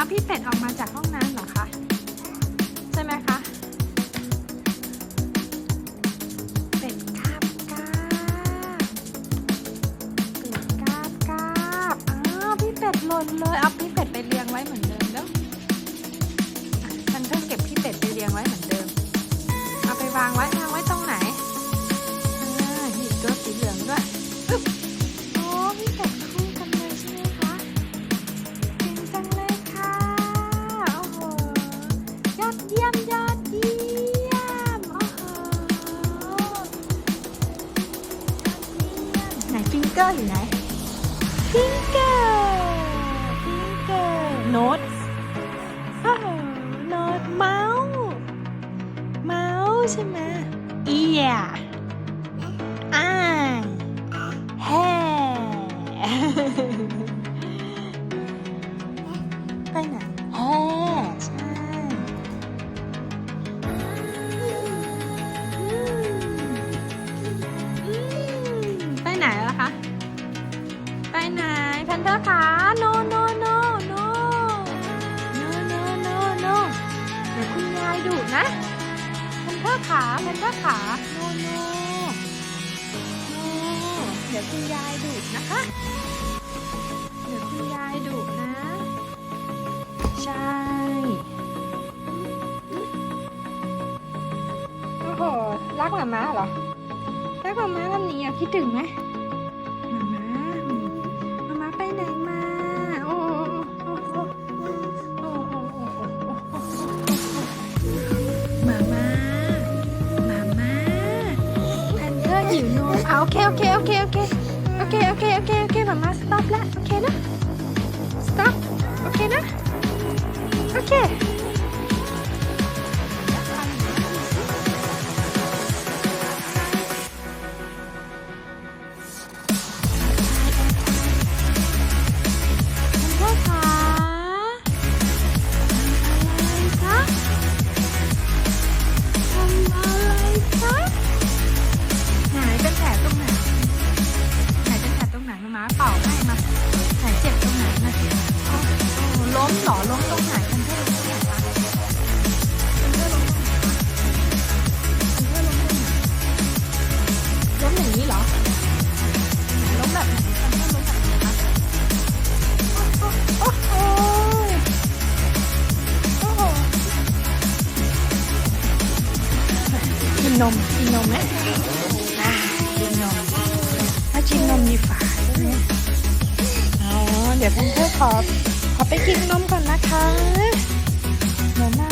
เอาพี่เป็ดออกมาจากห้องน้ำเหรอคะ ใช่ไหมคะ เป็ดกาบกาบเป็ดกาบกาบอ้าวพี่เป็ดหล่นเลย เอาพี่เป็ดไปเรียงไว้เหมือนเดิม อร์อยู่ไหนฟิงเกอร์ฟิงเกอร์โน้ตโอ้โหโน้ตเมาส์เมาส์ใช่ไหมเอียอ่าแฮ่ไปไหน นเทอร์ขา no no no no no no no no เดี๋ยวคุณยายดุนะแพนเทอร์ขาแพนเทอร์ขา no no no เดี๋ยวคุณยายดุนะคะ เดี๋ยวคุณยายดุนะ ใช่โอ้โหรักหมาม้าเหรอรักหมาม้าทำนี้อะคิดถึงไหม หิวนมเอาโอเคโอเคโอเคโอเคโอเคโอเคโอเคโอเคหมาม้า stop แล้วโอเคนะ stop โอเคนะโอเค นมกินนมไหมกินนมถ้ากินนมมีฝาอ๋อเดี๋ยวเพื่อนๆขอขอไปกินนมก่อนนะคะหดี๋มา